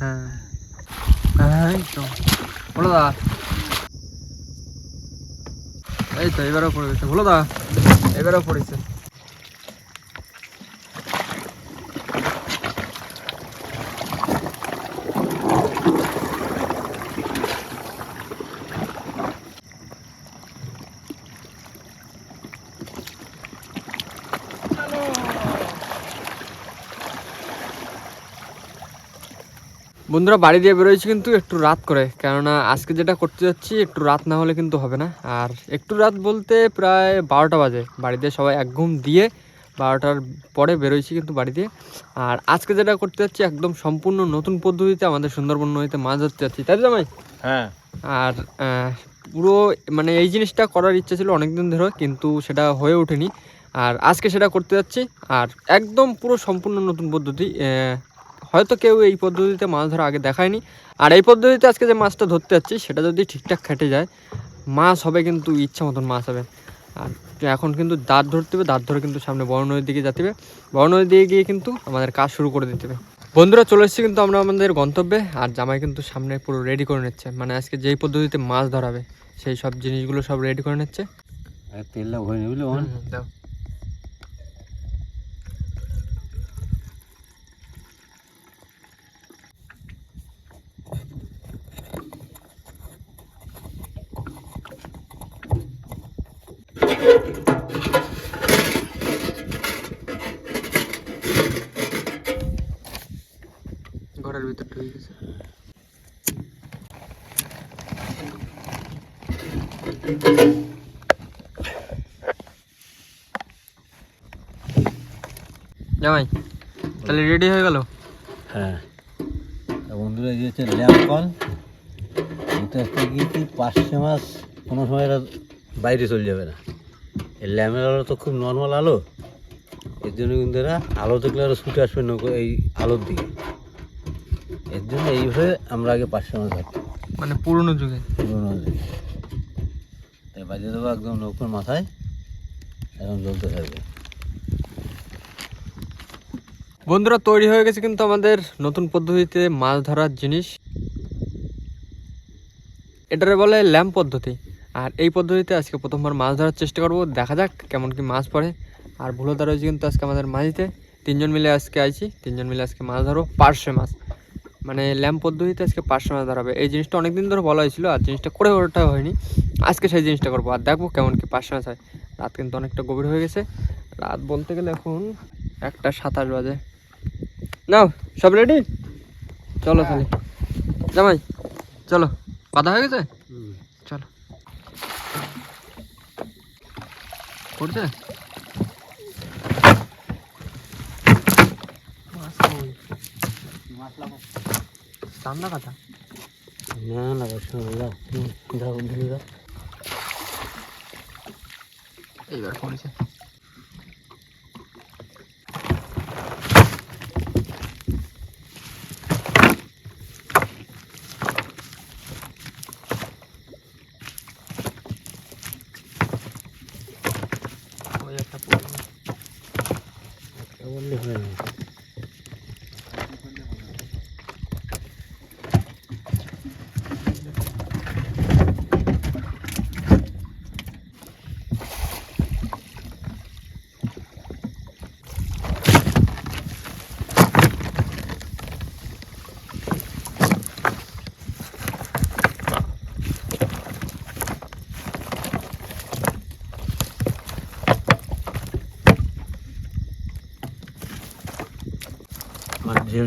হ্যাঁ। হ্যাঁ এই তো। বলো দা এই তো, এবারও পড়ে গেছে। বলো দা এবারও পড়েছে। বন্ধুরা বাড়ি দিয়ে বেরোয়েছি কিন্তু একটু রাত করে কেননা আজকে যেটা করতে যাচ্ছি একটু রাত না হলে কিন্তু হবে না। আর একটু রাত বলতে প্রায় বারোটা বাজে বাড়িতে সবাই এক ঘুম দিয়ে বারোটার পরে বেরোইছি কিন্তু বাড়ি দিয়ে। আর আজকে যেটা করতে যাচ্ছি একদম সম্পূর্ণ নতুন পদ্ধতিতে আমাদের সুন্দরবন নদীতে মাছ ধরতে যাচ্ছি তাই জামাই? হ্যাঁ। আর পুরো মানে এই জিনিসটা করার ইচ্ছা ছিল অনেক দিন ধরে কিন্তু সেটা হয়ে ওঠেনি। আর আজকে সেটা করতে যাচ্ছি আর একদম পুরো সম্পূর্ণ নতুন পদ্ধতি হয়তো কেউ এই পদ্ধতিতে মাছ ধরা আগে দেখায়নি। আর এই পদ্ধতিতে আজকে যে মাছটা ধরতে যাচ্ছি সেটা যদি ঠিকঠাক খেটে যায় মাছ হবে কিন্তু ইচ্ছা মতন মাছ হবে। আর এখন কিন্তু দাঁত ধরতে হবে দাঁত ধরে কিন্তু সামনে বড় নদীর দিকে যেতে হবে। বড় নদীর দিকে গিয়ে কিন্তু আমাদের কাজ শুরু করে দিতে হবে। বন্ধুরা চলে এসেছি কিন্তু আমরা আমাদের গন্তব্যে। আর জামাই কিন্তু সামনে পুরো রেডি করে নিচ্ছে। মানে আজকে যেই পদ্ধতিতে মাছ ধরাবে সেই সব জিনিসগুলো সব রেডি করে নিচ্ছে। তেলটা ভরে নিবি হুম, দাও ঘরের ভিতর ঢুকে গেছে জামাই তাহলে রেডি হয়ে গেল? হ্যাঁ। বন্ধুরা এই হচ্ছে ল্যাম্প কল এটা একটা কি কি পাঁচশো মাস কোনো সময় এটা বাইরে চলে যাবে না। এই ল্যাম্পের আলো তো খুব নর্মাল আলো এর জন্য কিন্তু এরা আলো দেখলে আরও ছুটে আসবে নৌকো এই আলোর দিকে। এর জন্য এইভাবে আমরা আগে পাঁচশো মাস ধরতাম মানে পুরনো যুগে? পুরোনো তাই বাজিয়ে দেবো একদম নৌকোর মাথায়। এখন জ্বলতে থাকবে। বন্ধুরা, তৈরি হয়ে গেছে কিন্তু আমাদের নতুন পদ্ধতিতে মাছ ধরার জিনিস। এটারে বলে ল্যাম্প পদ্ধতি। আর এই পদ্ধতিতে আজকে প্রথমবার মাছ ধরার চেষ্টা করব। দেখা যাক কেমন কি মাছ পড়ে। আর ভুলোদা রয়েছে কিন্তু আজকে আমাদের মাঝিতে। তিনজন মিলে আজকে আইছি। তিনজন মিলে আজকে মাছ ধরবো। পার্শে মাছ। মানে ল্যাম্প পদ্ধতিতে আজকে পার্শে মাছ ধরাবে এই জিনিসটা অনেকদিন ধরে বলা হয়েছিল, আর জিনিসটা করে ওঠা হয়নি। আজকে সেই জিনিসটা করব। আর দেখব কেমন কি পার্শে মাছ হয়। রাত কিন্তু অনেকটা গভীর হয়ে গেছে। রাত বলতে গেলে এখন একটা সাতাশ বাজে। নাও, সব রেডি? চলো তাহলে। জামাই, চলো। বাধা হয়ে গেছে? চলো। করছে চান্দা কাটা না না যাও ধরে যাও এইবার পড়েছে ওই একটা পড়ল। একটা বললে হয় না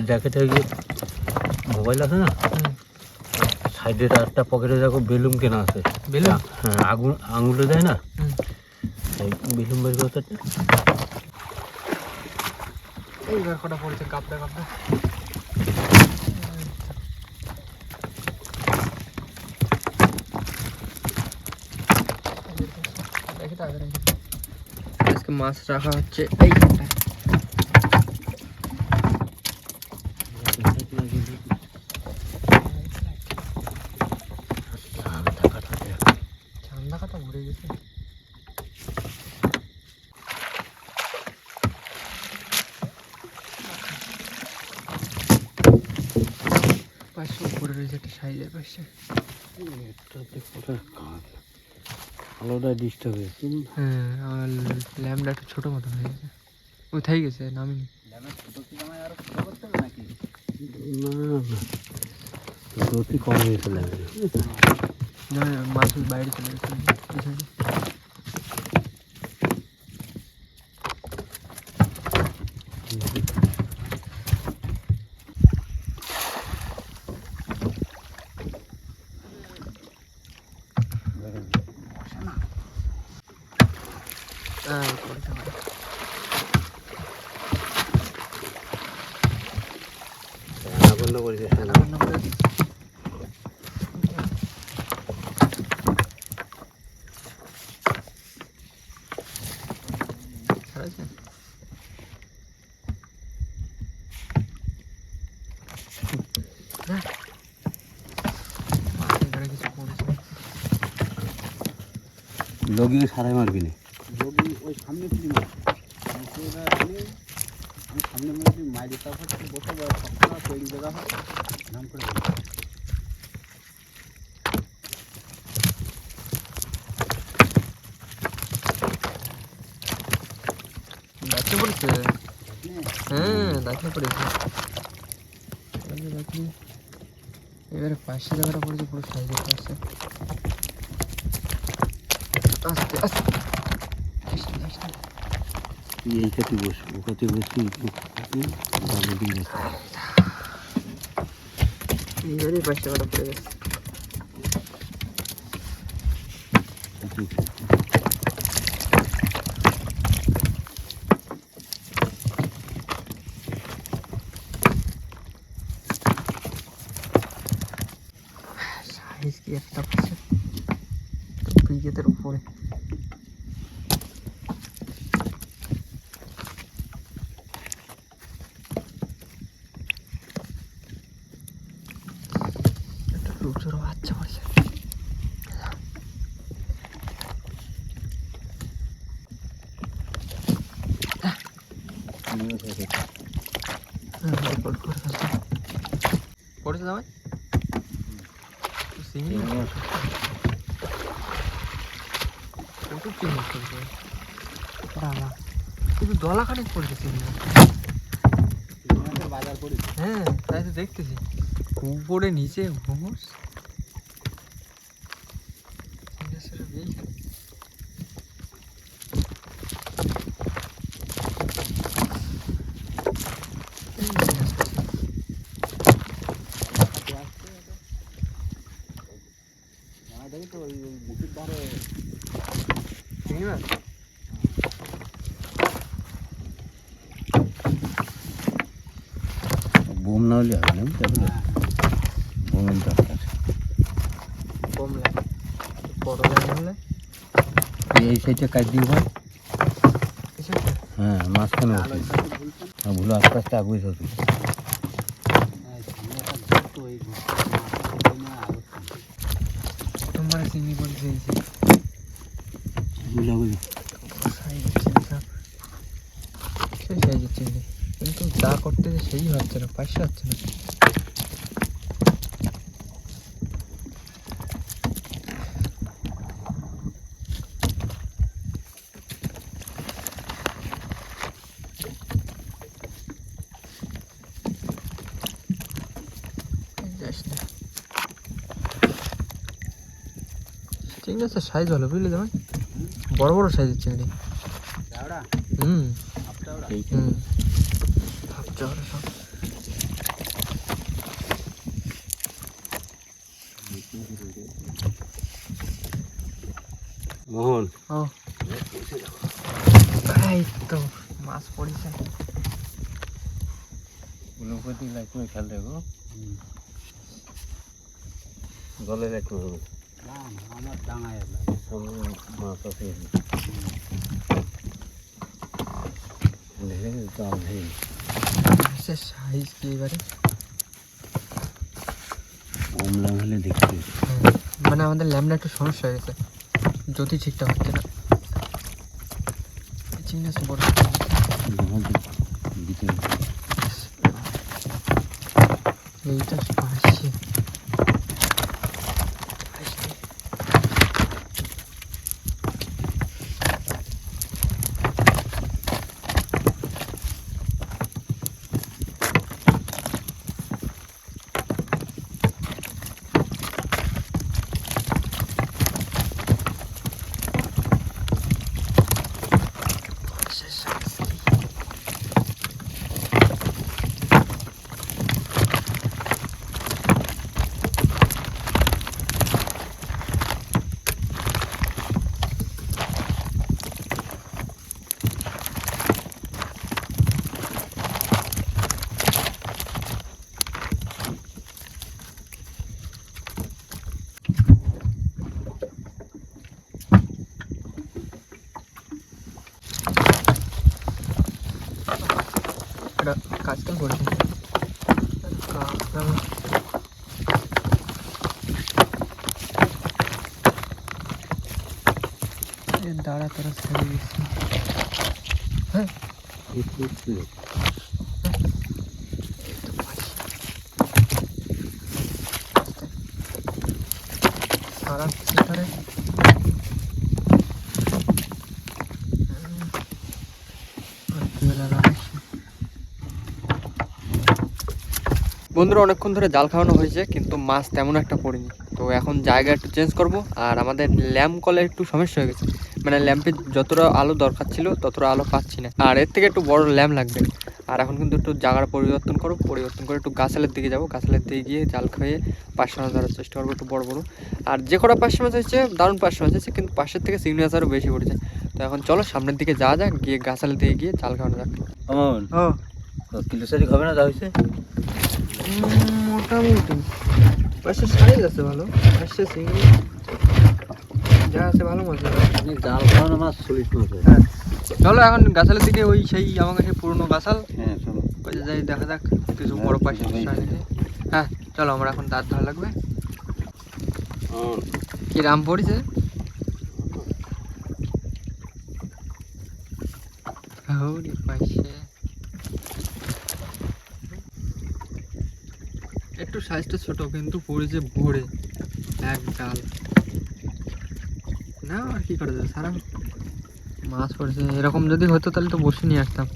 মানে যে মোবাইল আছে না। সাইডে একটা পকেটে দেখো বেলুন কেনা আছে বেলুন? হ্যাঁ আগুন আঙুলে দেয় না। বেলুন বের করতে। এইবার কটা পড়েছে কাপড়ে কাপড়ে আজকে মাছ রাখা হচ্ছে এই ঠান্ডা কাটাতে হবে। ঠান্ডা কাটা ভরে গেছে পাশে উপরে রয়েছে একটা সাইজের পাশে। কোথায় আলোটা ডিস্টার্ব হয়েছে হ্যাঁ আমার ল্যাম্পটা একটু ছোটো মতো হয়ে গেছে। ওই থাই গেছে? নামিনি। না না মাছ বাইরে চলে গেছে এই side এ। হ্যাঁ, পড়েছে আমার। বন্ধ করেছে না আমার number আছে। ছাড়াইছে? দেখ। মাছের গাড়ি কিছু পড়েছে। লগিয়ে সারাই মারবি না ওই সামনে ফিলি মাছ আমি আমি সামনে মধ্যে মাইরে তারপর বসে সবসময় তৈরি জায়গা হয় নাম করে বসে। দাঁতে পড়েছে হ্যাঁ দাঁতে পড়েছে। এবারে পাশে জায়গাটা পড়েছে পুরো সাইজের পাশে আস্তে আস্তে আস্তে, আস্তে। তুই এই কাটি বস ও কাটি বসবি দামে দিন এবারে পাশে জায়গাটা পড়ে গেছে সাইজ কি একটা পাশে ব্রিগেদের উপরে একটা রুচুর বাচ্চা পড়েছে হ্যাঁ, রেকর্ড করে ফেলছে। পড়েছে দামাই সিঙ্গি প্রচুর চিংড়ি পড়েছে বাবা কিন্তু দলা খানিক পড়েছে হ্যাঁ তাই তো দেখতেছি। উপরে নিচে ঘুমোস দেখি তো ওই ওই বুকির ধারে বোম না দরকার। লাগে বড় লাগে হলে এই সাইডে কাজ কিছু হ্যাঁ মাঝখানে হ্যাঁ ভুলো আস্তে আস্তে আগুয়ে যাবি সামনে একটা ঘর তো এই মাছের না আরও প্রথমবার চিংড়ি পড়েছে এই যে ভুলো আগুয়ে সাইজের সেই সাইজের চিংড়ি কিন্তু যা করতে যে সেই হচ্ছে না পাশে হচ্ছে না যাস না আছে সাইজ ভালো বুঝলি তোমার বড় বড় সাইজের চিংড়ি হুম। হুম। হাফ চওড়া সব। মোহন। ও। এই তো মাছ পড়েছে। একটু খেয়াল রেখো জলের একটু না না আমার ডাঙায় সাইজ এবারে মানে আমাদের ল্যামটা একটু সমস্যা হয়ে গেছে। যদি ঠিকঠাক হচ্ছে না। এইটা পাশে এটা কাজটা করেছে বন্ধুরা, অনেকক্ষণ ধরে জাল খাওয়ানো হয়েছে, কিন্তু মাছ তেমন একটা পড়েনি। তো এখন জায়গা একটু চেঞ্জ করব, আর আমাদের ল্যাম্প কলে একটু সমস্যা হয়ে গেছে। মানে ল্যাম্পে যতটা আলো দরকার ছিল ততটা আলো পাচ্ছি না। আর এর থেকে একটু বড় ল্যাম্প লাগবে। আর এখন কিন্তু একটু জায়গার পরিবর্তন করো পরিবর্তন করে একটু গাছালের দিকে যাব। গাছালের দিকে গিয়ে জাল খেয়ে পাঁচশো মাছ ধরার চেষ্টা করব একটু বড় বড়। আর যে কটা পাঁচশো মাছ হয়েছে দারুণ পাঁচশো মাছ হয়েছে কিন্তু পাশের থেকে মাছ আরও বেশি পড়েছে। তো এখন চলো সামনের দিকে যাওয়া যাক গিয়ে গাছালের দিকে গিয়ে জাল খাওয়ানো যাক। কিলো সারি হবে না যা হয়েছে মোটামুটি। পাশে সাইজ আছে ভালো পাশে চিংড়ি যা আছে ভালো মাছ জাল খাওয়ানো মাছ চল্লিশ মাছ হ্যাঁ। চলো এখন গাছালের দিকে ওই সেই আমার কাছে পুরনো গাছাল। হ্যাঁ চলো। যাই দেখা যাক কিছু বড় পাশে হ্যাঁ চলো আমরা এখন দাঁত ধরা লাগবে। কি রাম পড়েছে? একটু সাইজটা ছোট কিন্তু পড়েছে ভরে। এক জাল না আর কি করা যাবে সারা মাছ পড়েছে এরকম যদি হতো তাহলে তো বসে নিয়ে আসতাম।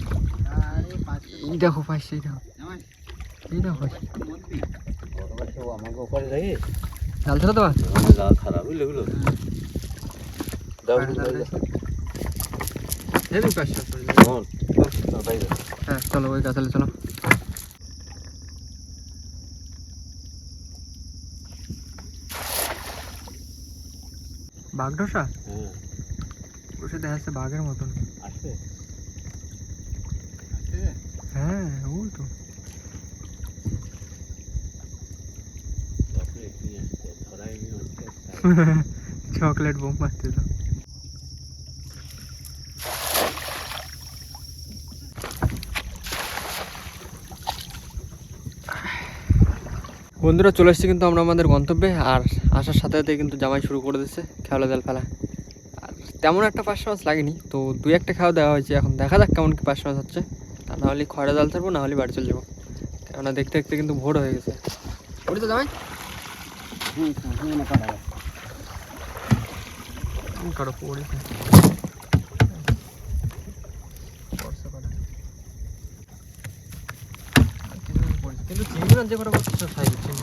এই দেখো পাইছে এই দেখো এই দেখো জাল ছিল তো জাল খারাপ বুঝলে হ্যাঁ চলো ওই গাছালে চলো। বাঘ ঢোসা হ্যাঁ বসে দেখা যাচ্ছে বাঘের মতন। আসবে? হ্যাঁ ওই তো। চকলেট বোম মারতে তো বন্ধুরা চলে এসেছি কিন্তু আমরা আমাদের গন্তব্যে আর আসার সাথে সাথে কিন্তু জামাই শুরু করে দিচ্ছে খেলা জাল ফেলা। আর তেমন একটা পাঁচশো মাছ লাগেনি তো দুই একটা খাওয়া দেওয়া হয়েছে এখন দেখা যাক কেমন কি পাঁচশো মাছ হচ্ছে। তা না হলে খয়রা জাল ছাড়বো না হলে বাড়ি চলে যাব। কেননা দেখতে দেখতে কিন্তু ভোর হয়ে গেছে। ওটা জামাই? কারও। পড়েছে কিন্তু চিংড়ি মাছ যে কটা করছে খাই চিংড়ি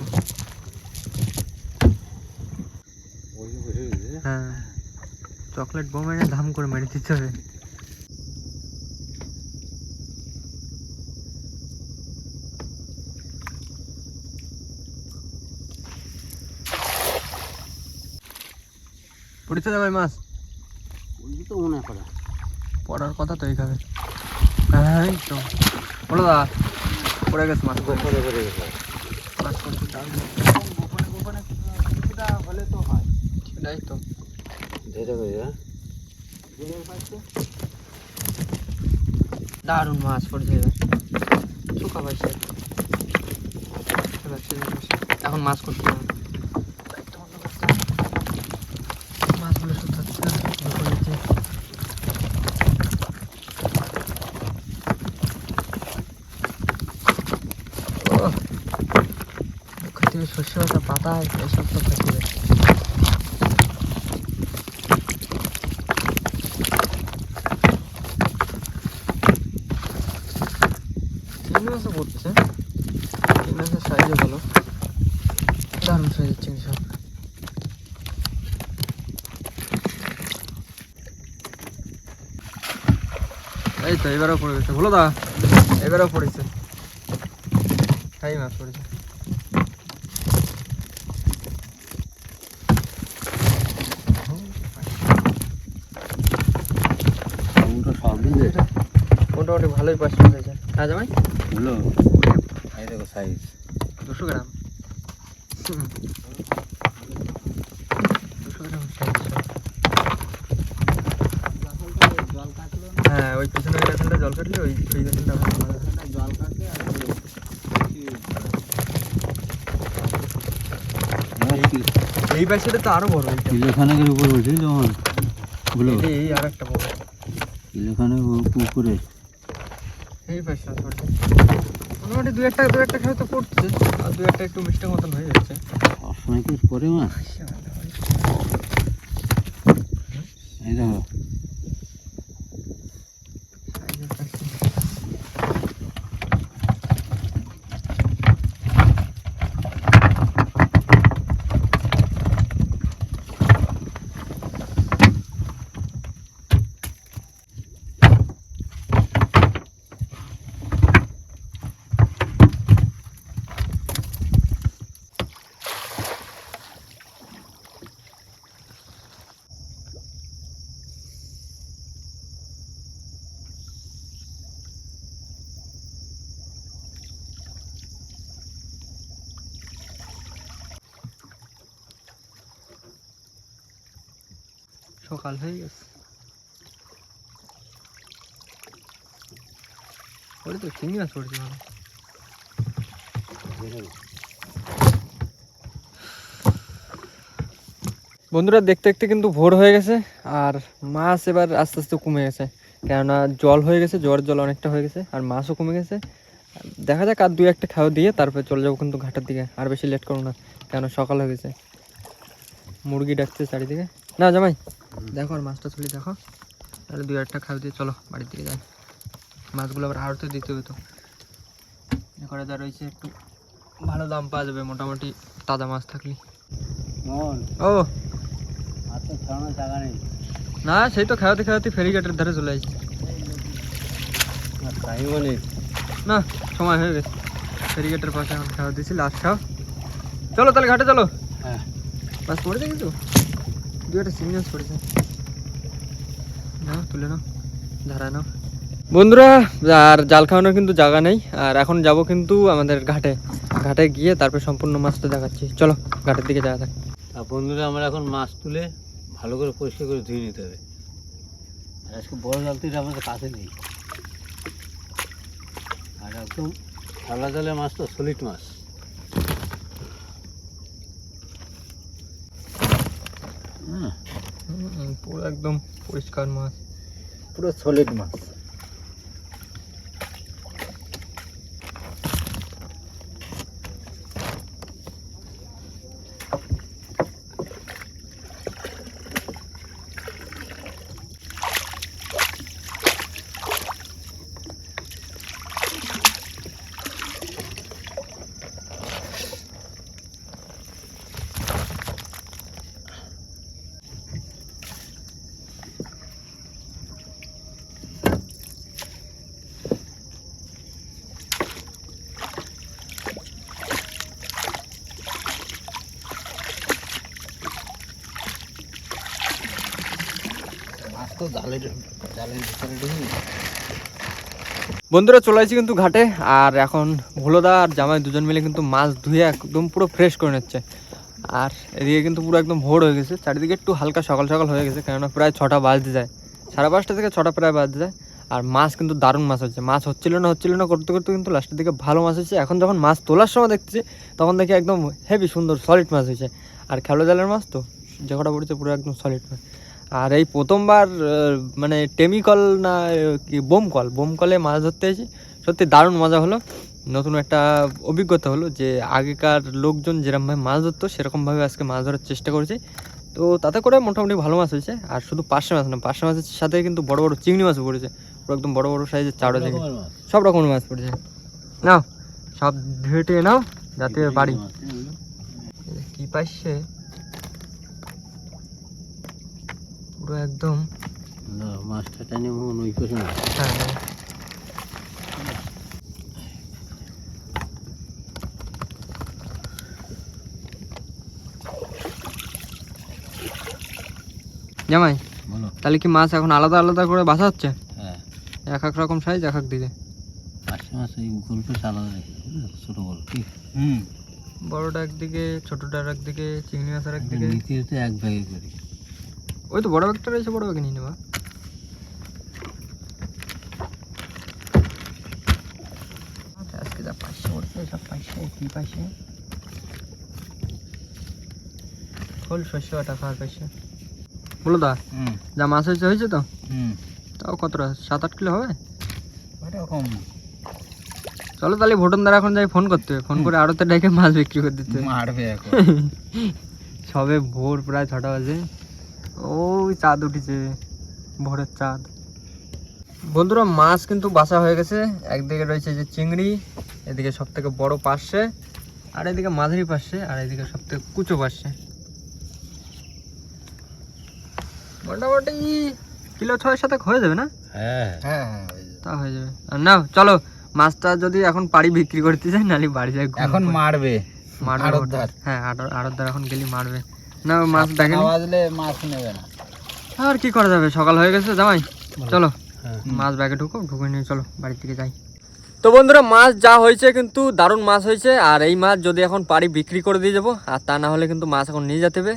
বসে বসে গেছে হ্যাঁ চকলেট বোম এনে ধাম করে মেরে দিতে হবে পড়েছে না ভাই মাছ তো মনে পড়ার কথা তো এইখানে হ্যাঁ তো বলো দা পড়ে গেছে মাছ গেছে গোপনে গোপনে হলে তো হয় সেটাই তো। ধীরে করে হ্যাঁ? দারুণ মাছ পড়ছে এবার। শুকা পাইছে। এখন মাছ করতে হবে মাছগুলো শুকাচ্ছে না বাটা পাতা এসব তো থাকবে চিংড়ি মাছও পড়ছে চিংড়ি মাছের সাইজও ভালো দারুণ সাইজের চিংড়ি সব এই তো এবারও পড়ে গেছে বলো দা। এবারও পড়েছে। খাই মাছ পড়েছে মোটামুটি ভালোই মাছ হয়েছে আজ আমায় দেখো সাইজ দুশো গ্রাম হুম। দুশো গ্রাম size সব। জল কাটলো হ্যাঁ ওই পিছনে ওই গাছটা জল কাটলে ওই ওই। না জল কাটলে আর এই পাশেটা তো আরও বড় কিলোখানেকের উপর উঠে যখন? বলো। এই- আর একটা বড়। কিলোখানেক পুকুরে এই পাশটা পড়ছে মোটামুটি দু একটা দু একটা খাওয়া তো পড়ছে আর দু একটা একটু মিষ্টি মতন হয়ে যাচ্ছে। সবসময় কি পরে মাছ এই দেখো সকাল হয়ে গেছে। ওরে তো চিংড়ি মাছ ভালো। বন্ধুরা, দেখতে দেখতে কিন্তু ভোর হয়ে গেছে, আর মাছ এবার আস্তে আস্তে কমে গেছে। কেননা জল হয়ে গেছে, জ্বর জল অনেকটা হয়ে গেছে, আর মাছও কমে গেছে। দেখা যাক আর দুই একটা খাওয়া দিয়ে তারপরে চলে যাব কিন্তু ঘাটের দিকে, আর বেশি লেট করো না কেন সকাল হয়ে গেছে। মুরগি ডাকছে চারিদিকে। না, জামাই। দেখো আর মাছটা তুলি দেখো। তাহলে দুই একটা খাওয়া দিয়ে চলো বাড়ির দিকে যাই। মাছগুলো আবার আড়তে দিতে হবে তো। যা রয়েছে একটু ভালো দাম পাওয়া যাবে মোটামুটি তাজা মাছ থাকলে। ও। তো না সেই তো খাওয়াতে খাওয়াতে ফেরিঘাটের ধারে চলে আসছি। না সময় হয়ে গেছে। ফেরিঘাটের পাশে এখন খাওয়া দিয়েছি লাস্ট খাও চলো তাহলে ঘাটে চলো। হ্যাঁ। মাছ পড়েছে কিছু দু পড়েছে না তুলে নাও ধারায় নাও। বন্ধুরা আর জাল খাওয়ানোর কিন্তু জায়গা নেই আর এখন যাব কিন্তু আমাদের ঘাটে। ঘাটে গিয়ে তারপর সম্পূর্ণ মাছটা দেখাচ্ছি। চলো ঘাটের দিকে যাওয়া যাক। আর বন্ধুরা আমরা এখন মাছ তুলে ভালো করে পরিষ্কার করে ধুয়ে নিতে হবে। আর আজকে বড় জাল তো আমাদের কাছে নেই। আর একদম ঠান্ডা জলে মাছ তো সলিড মাছ হুম, হুম, পুরো একদম পরিষ্কার মাছ। পুরো সলিড মাছ মাছ বন্ধুরা, চলে আসছি কিন্তু ঘাটে, আর এখন ভোলোদা আর জামাই দুজন মিলে কিন্তু মাছ ধুয়ে একদম পুরো ফ্রেশ করে নিচ্ছে। আর এদিকে কিন্তু পুরো একদম ভোর হয়ে গেছে, চারিদিকে একটু হালকা সকাল সকাল হয়ে গেছে, কেননা প্রায় ছটা বাজতে যায়। সাড়ে পাঁচটা থেকে ছটা প্রায় বাজতে যায়, আর মাছ কিন্তু দারুণ মাছ হচ্ছে। মাছ হচ্ছিল না হচ্ছিল না করতে করতে কিন্তু লাস্টের দিকে ভালো মাছ হচ্ছে। এখন যখন মাছ তোলার সময় দেখছি, তখন দেখি একদম হেভি সুন্দর সলিড মাছ হয়েছে। আর খেলো জালের মাছ তো, যে কটা পড়েছে পুরো একদম সলিড মাছ। আর এই প্রথমবার মানে টেমিকল না কি বোম কল? বোম কলে মাছ ধরতে এসেছি সত্যি দারুণ মজা হলো। নতুন একটা অভিজ্ঞতা হলো যে আগেকার লোকজন যেরকমভাবে মাছ ধরতো সেরকমভাবে আজকে মাছ ধরার চেষ্টা করেছি। তো তাতে করে মোটামুটি ভালো মাছ হয়েছে। আর শুধু পার্শে মাছ না পার্শে মাছের সাথে কিন্তু বড় বড় চিংড়ি মাছও পড়েছে। পুরো একদম বড় বড় সাইজের চাওড়া থেকে সব রকমের মাছ। পড়েছে। নাও সব ধেটে নাও যাতে বাড়ি। কি পাইছে? পুরো একদম। মাছটা টানে মন ওই পাশে না। হ্যাঁ। জামাই বলো। তাহলে কি মাছ এখন আলাদা আলাদা করে বাসা হচ্ছে? হ্যাঁ। এক এক রকম সাইজ এক এক দিকে। পাঁচশো মাছ এই গল্পে আলাদা ছোটো গল্প হুম। বড়টা একদিকে ছোটটার একদিকে চিংড়ি মাছের একদিকে। নিতে এক ভাগে করি। ওই তো বড় ব্যাগটা রয়েছে বড় ব্যাগে নিয়ে নেবা আচ্ছা, আজকে যা ওরতে সব ফুল শস্য আটা খাওয়ার পাইছে। বলো দা যা মাছ হয়েছে হয়েছে তো? হুম। তাও কতটা সাত আট কিলো হবে? ওরকম চলো তাহলে ভোটন দ্বারা এখন যাই ফোন করতে। হবে ফোন করে আড়তে ডেকে মাছ বিক্রি করে দিতে। মারবে এখন। সবে ভোর প্রায় ছটা বাজে। ওই চাঁদ উঠেছে ভোরের চাঁদ। বন্ধুরা মাছ কিন্তু বাসা হয়ে গেছে। একদিকে রয়েছে যে চিংড়ি এদিকে সব থেকে বড় পাশে আর এদিকে মাঝারি পাশে আর এদিকে সব থেকে কুচো পাশে মোটামুটি কিলো ছয় সাথে হয়ে যাবে না? হ্যাঁ। হ্যাঁ হ্যাঁ তা হয়ে যাবে। আর না চলো মাছটা যদি এখন পাড়ি বিক্রি করতে যাই নাহলে বাড়ি যাই এখন মারবে মারবে। হ্যাঁ আড়তদার এখন গেলি মারবে। না মাছ দেখেনি? বাজলে মাছ নেবে না। আর কি করা যাবে? সকাল হয়ে গেছে জামাই। চলো। হ্যাঁ। মাছ ব্যাগে ঢুকো ঢুকে নিয়ে চলো বাড়ির দিকে যাই। তো বন্ধুরা মাছ যা হয়েছে কিন্তু দারুণ মাছ হয়েছে আর এই মাছ যদি এখন পারি বিক্রি করে দিয়ে যাব আর তা না হলে কিন্তু মাছ এখন নিয়ে যেতে হবে।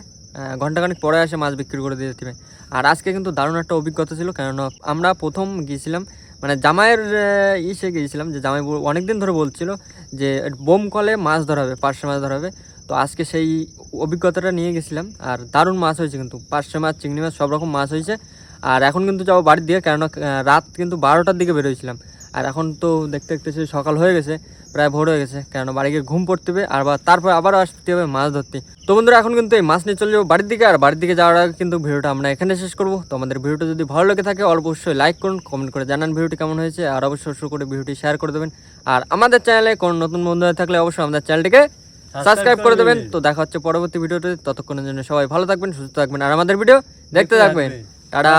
ঘন্টাখানিক পরে আসে মাছ বিক্রি করে দিয়ে যেতে হবে। আর আজকে কিন্তু দারুণ একটা অভিজ্ঞতা ছিল কেননা আমরা প্রথম গিয়েছিলাম মানে জামাইয়ের ইসে গিয়েছিলাম যে জামাই অনেক দিন ধরে বলছিল যে বোম কলে মাছ ধরাবে পার্শে মাছ ধরাবে। তো আজকে সেই অভিজ্ঞতাটা নিয়ে গেছিলাম। আর দারুণ মাছ হয়েছে কিন্তু। পার্শে মাছ, চিংড়ি মাছ, সব রকম মাছ হয়েছে। আর এখন কিন্তু যাব বাড়ির দিকে, কেননা রাত কিন্তু বারোটার দিকে বেরোয়েছিলাম আর এখন তো দেখতে দেখতে সেই সকাল হয়ে গেছে, প্রায় ভোর হয়ে গেছে, কেননা বাড়ি গিয়ে ঘুম পড়তে হবে, আর তারপর আবারও আসতে হবে মাছ ধরতে। তো বন্ধুরা, এখন কিন্তু এই মাছ নিয়ে চলে যাব বাড়ির দিকে, আর বাড়ির দিকে যাওয়ার আগে কিন্তু ভিডিওটা আমরা এখানে শেষ করব। তো আমাদের ভিডিওটা যদি ভালো লেগে থাকে অবশ্যই লাইক করুন কমেন্ট করে জানান ভিডিওটি কেমন হয়েছে, আর অবশ্যই করে ভিডিওটি শেয়ার করে দেবেন। আর আমাদের চ্যানেলে কোনো নতুন বন্ধু থাকলে অবশ্যই আমাদের চ্যানেলটিকে সাবস্ক্রাইব করে দেবেন। তো দেখা হচ্ছে পরবর্তী ভিডিওতে। ততক্ষণের জন্য সবাই ভালো থাকবেন সুস্থ থাকবেন। আর আমাদের ভিডিও দেখতে থাকবেন। টাটা।